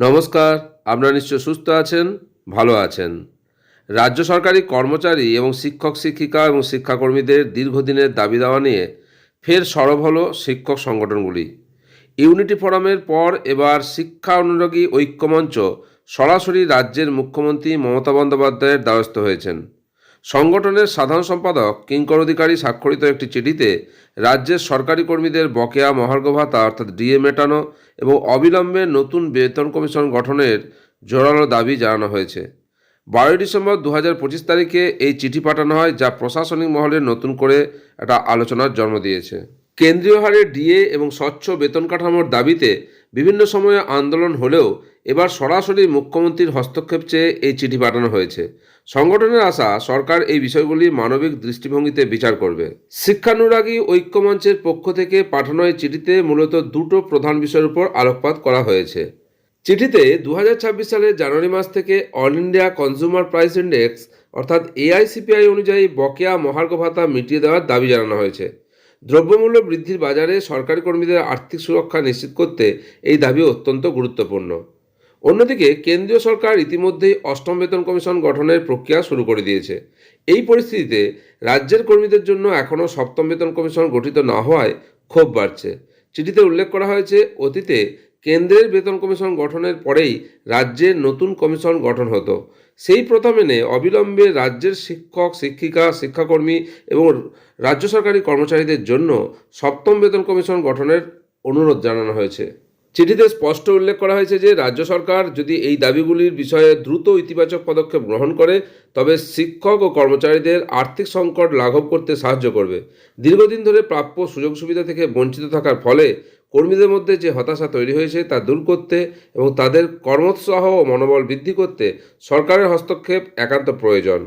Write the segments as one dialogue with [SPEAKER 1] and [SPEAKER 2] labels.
[SPEAKER 1] নমস্কার, আপনারা নিশ্চয় সুস্থ আছেন, ভালো আছেন। রাজ্য সরকারি কর্মচারী এবং শিক্ষক, শিক্ষিকা এবং শিক্ষাকর্মীদের দীর্ঘদিনের দাবি দাওয়া নিয়ে ফের সরব হলো শিক্ষক সংগঠনগুলি। ইউনিটি ফোরামের পর এবার শিক্ষা অনুরোগী ঐক্যমঞ্চ সরাসরি রাজ্যের মুখ্যমন্ত্রী মমতা বন্দ্যোপাধ্যায়ের দ্বারস্থ হয়েছেন। সংগঠনের সাধারণ সম্পাদক, কিঙ্কর অধিকারী স্বাক্ষরিত একটি চিঠিতে রাজ্যের সরকারি কর্মীদের বকেয়া মহার্ঘ ভাতা, অর্থাৎ ডিএ মেটানো এবং অবিলম্বে নতুন বেতন কমিশন গঠনের জোরালো দাবি জানানো হয়েছে। বারোই ডিসেম্বর দু হাজার পঁচিশ তারিখে এই চিঠি পাঠানো হয়, যা প্রশাসনিক মহলে নতুন করে একটা আলোচনার জন্ম দিয়েছে। কেন্দ্রীয় হারে ডিএ এবং স্বচ্ছ বেতন কাঠামোর দাবিতে বিভিন্ন সময়ে আন্দোলন হলেও এবার সরাসরি মুখ্যমন্ত্রীর হস্তক্ষেপ চেয়ে এই চিঠি পাঠানো হয়েছে। সংগঠনের আশা, সরকার এই বিষয়গুলি মানবিক দৃষ্টিভঙ্গিতে বিচার করবে। শিক্ষানুরাগী ঐক্যমঞ্চের পক্ষ থেকে পাঠানো এই চিঠিতে মূলত দুটো প্রধান বিষয়ের উপর আলোকপাত করা হয়েছে। চিঠিতে দু হাজার ছাব্বিশ সালের জানুয়ারি মাস থেকে all India consumer price index, অর্থাৎ এআইসিপিআই অনুযায়ী বকেয়া মহার্ঘ ভাতা মিটিয়ে দেওয়ার দাবি জানানো হয়েছে। দ্রব্যমূল্য বৃদ্ধির বাজারে সরকারি কর্মীদের আর্থিক সুরক্ষা নিশ্চিত করতে এই দাবি অত্যন্ত গুরুত্বপূর্ণ। অন্যদিকে, কেন্দ্রীয় সরকার ইতিমধ্যেই অষ্টম বেতন কমিশন গঠনের প্রক্রিয়া শুরু করে দিয়েছে। এই পরিস্থিতিতে রাজ্যের কর্মীদের জন্য এখনও সপ্তম বেতন কমিশন গঠিত না হওয়ায় ক্ষোভ বাড়ছে। চিঠিতে উল্লেখ করা হয়েছে, অতীতে কেন্দ্রের বেতন কমিশন গঠনের পরেই রাজ্যের নতুন কমিশন গঠন হতো। সেই প্রথা মেনে অবিলম্বে রাজ্যের শিক্ষক, শিক্ষিকা, শিক্ষাকর্মী এবং রাজ্য সরকারি কর্মচারীদের জন্য সপ্তম বেতন কমিশন গঠনের অনুরোধ জানানো হয়েছে। চিঠিতে স্পষ্ট উল্লেখ করা হয়েছে যে, রাজ্য সরকার যদি এই দাবিগুলির বিষয়ে দ্রুত ইতিবাচক পদক্ষেপ গ্রহণ করে, তবে শিক্ষক ও কর্মচারীদের আর্থিক সংকট লাঘব করতে সাহায্য করবে। দীর্ঘদিন ধরে প্রাপ্য সুযোগ সুবিধা থেকে বঞ্চিত থাকার ফলে কর্মীদের মধ্যে যে হতাশা তৈরি হয়েছে তা দূর করতে এবং তাদের কর্মোৎসাহ ও মনোবল বৃদ্ধি করতে সরকারের হস্তক্ষেপ একান্ত প্রয়োজন।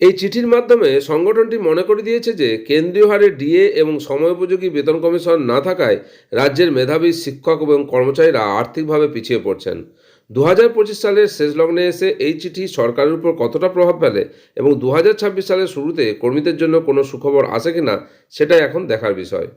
[SPEAKER 1] এই চিঠির মাধ্যমে সংগঠনটি মনে করে দিয়েছে যে কেন্দ্রীয় হারে ডিএ এবং সময়োপযোগী বেতন কমিশন না থাকায় রাজ্যের মেধাবী শিক্ষক এবং কর্মচারীরা আর্থিকভাবে পিছিয়ে পড়ছেন। দু হাজার পঁচিশ সালের শেষ লগ্নে এসে এই চিঠি সরকারের উপর কতটা প্রভাব ফেলে এবং দু হাজার ছাব্বিশ সালের শুরুতে কর্মীদের জন্য কোনো সুখবর আসে কিনা সেটাই এখন দেখার বিষয়।